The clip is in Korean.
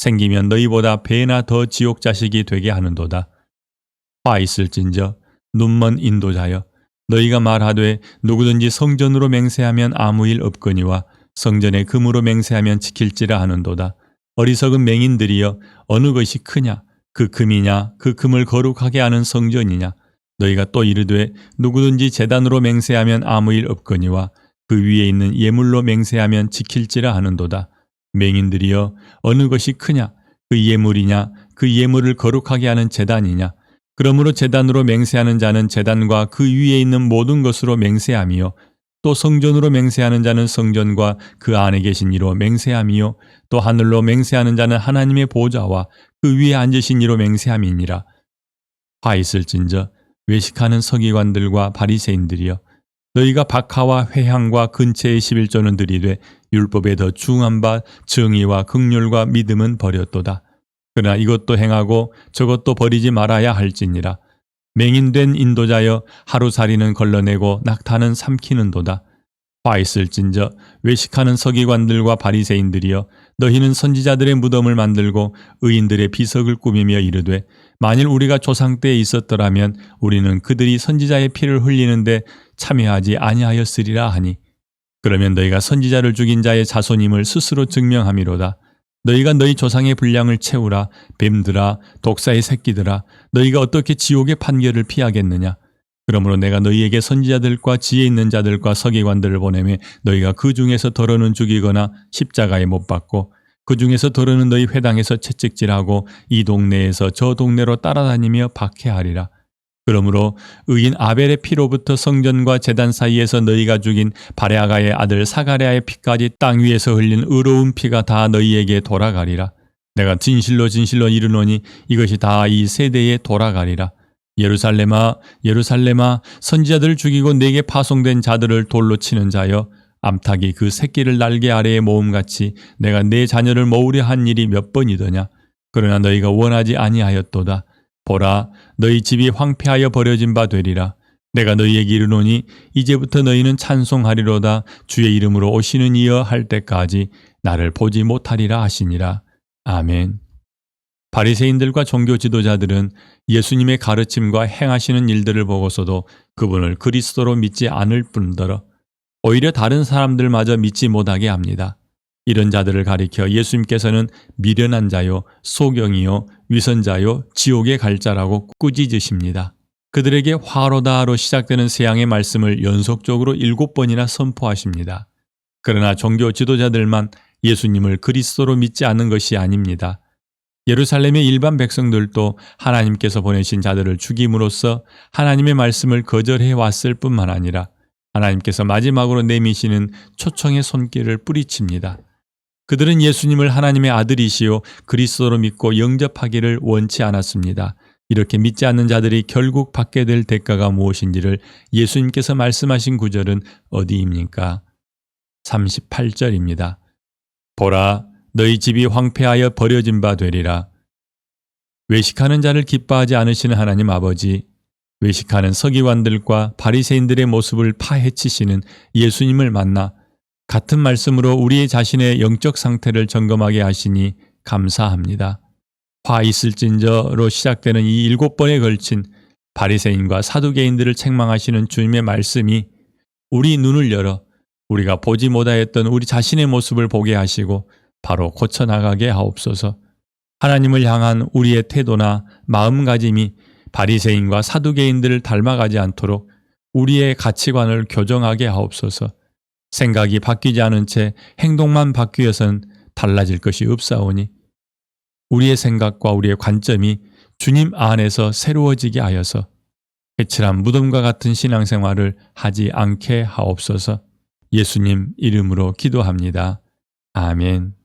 생기면 너희보다 배나 더 지옥 자식이 되게 하는도다. 화 있을진저 눈먼 인도자여 너희가 말하되 누구든지 성전으로 맹세하면 아무 일 없거니와 성전에 금으로 맹세하면 지킬지라 하는도다. 어리석은 맹인들이여 어느 것이 크냐 그 금이냐 그 금을 거룩하게 하는 성전이냐 너희가 또 이르되 누구든지 재단으로 맹세하면 아무 일 없거니와 그 위에 있는 예물로 맹세하면 지킬지라 하는도다. 맹인들이여 어느 것이 크냐? 그 예물이냐? 그 예물을 거룩하게 하는 재단이냐? 그러므로 재단으로 맹세하는 자는 재단과 그 위에 있는 모든 것으로 맹세하며 또 성전으로 맹세하는 자는 성전과 그 안에 계신 이로 맹세하며 또 하늘로 맹세하는 자는 하나님의 보좌와 그 위에 앉으신 이로 맹세함이니라. 화 있을진저 외식하는 서기관들과 바리새인들이여 너희가 박하와 회향과 근처의 11조는 들이되 율법에 더 중한 바 정의와 극률과 믿음은 버렸도다. 그러나 이것도 행하고 저것도 버리지 말아야 할지니라. 맹인된 인도자여 하루살이는 걸러내고 낙타는 삼키는 도다. 화 있을진저 외식하는 서기관들과 바리새인들이여 너희는 선지자들의 무덤을 만들고 의인들의 비석을 꾸미며 이르되 만일 우리가 조상 때에 있었더라면 우리는 그들이 선지자의 피를 흘리는데 참여하지 아니하였으리라 하니 그러면 너희가 선지자를 죽인 자의 자손임을 스스로 증명함이로다. 너희가 너희 조상의 분량을 채우라. 뱀들아, 독사의 새끼들아, 너희가 어떻게 지옥의 판결을 피하겠느냐? 그러므로 내가 너희에게 선지자들과 지혜 있는 자들과 서기관들을 보내매 너희가 그 중에서 더러는 죽이거나 십자가에 못 박고 그 중에서 더러는 너희 회당에서 채찍질하고 이 동네에서 저 동네로 따라다니며 박해하리라. 그러므로 의인 아벨의 피로부터 성전과 재단 사이에서 너희가 죽인 바레아가의 아들 사가랴의 피까지 땅 위에서 흘린 의로운 피가 다 너희에게 돌아가리라. 내가 진실로 진실로 이르노니 이것이 다 이 세대에 돌아가리라. 예루살렘아 예루살렘아 선지자들을 죽이고 내게 파송된 자들을 돌로 치는 자여 암탉이 그 새끼를 날개 아래에 모음같이 내가 내 자녀를 모으려 한 일이 몇 번이더냐? 그러나 너희가 원하지 아니하였도다. 보라 너희 집이 황폐하여 버려진 바 되리라. 내가 너희에게 이르노니 이제부터 너희는 찬송하리로다. 주의 이름으로 오시는 이여 할 때까지 나를 보지 못하리라 하시니라. 아멘. 바리새인들과 종교 지도자들은 예수님의 가르침과 행하시는 일들을 보고서도 그분을 그리스도로 믿지 않을 뿐더러 오히려 다른 사람들마저 믿지 못하게 합니다. 이런 자들을 가리켜 예수님께서는 미련한 자요, 소경이요, 위선자요, 지옥에 갈 자라고 꾸짖으십니다. 그들에게 화로다로 시작되는 세양의 말씀을 연속적으로 일곱 번이나 선포하십니다. 그러나 종교 지도자들만 예수님을 그리스도로 믿지 않는 것이 아닙니다. 예루살렘의 일반 백성들도 하나님께서 보내신 자들을 죽임으로써 하나님의 말씀을 거절해 왔을 뿐만 아니라 하나님께서 마지막으로 내미시는 초청의 손길을 뿌리칩니다. 그들은 예수님을 하나님의 아들이시요 그리스도로 믿고 영접하기를 원치 않았습니다. 이렇게 믿지 않는 자들이 결국 받게 될 대가가 무엇인지를 예수님께서 말씀하신 구절은 어디입니까? 38절입니다. 보라, 너희 집이 황폐하여 버려진 바 되리라. 외식하는 자를 기뻐하지 않으시는 하나님 아버지, 외식하는 서기관들과 바리새인들의 모습을 파헤치시는 예수님을 만나 같은 말씀으로 우리의 자신의 영적 상태를 점검하게 하시니 감사합니다. 화 있을진저로 시작되는 이 일곱 번에 걸친 바리새인과 사두개인들을 책망하시는 주님의 말씀이 우리 눈을 열어 우리가 보지 못하였던 우리 자신의 모습을 보게 하시고 바로 고쳐 나가게 하옵소서. 하나님을 향한 우리의 태도나 마음가짐이 바리새인과 사두개인들을 닮아가지 않도록 우리의 가치관을 교정하게 하옵소서. 생각이 바뀌지 않은 채 행동만 바뀌어선 달라질 것이 없사오니 우리의 생각과 우리의 관점이 주님 안에서 새로워지게 하여서 해칠한 무덤과 같은 신앙생활을 하지 않게 하옵소서 예수님 이름으로 기도합니다. 아멘.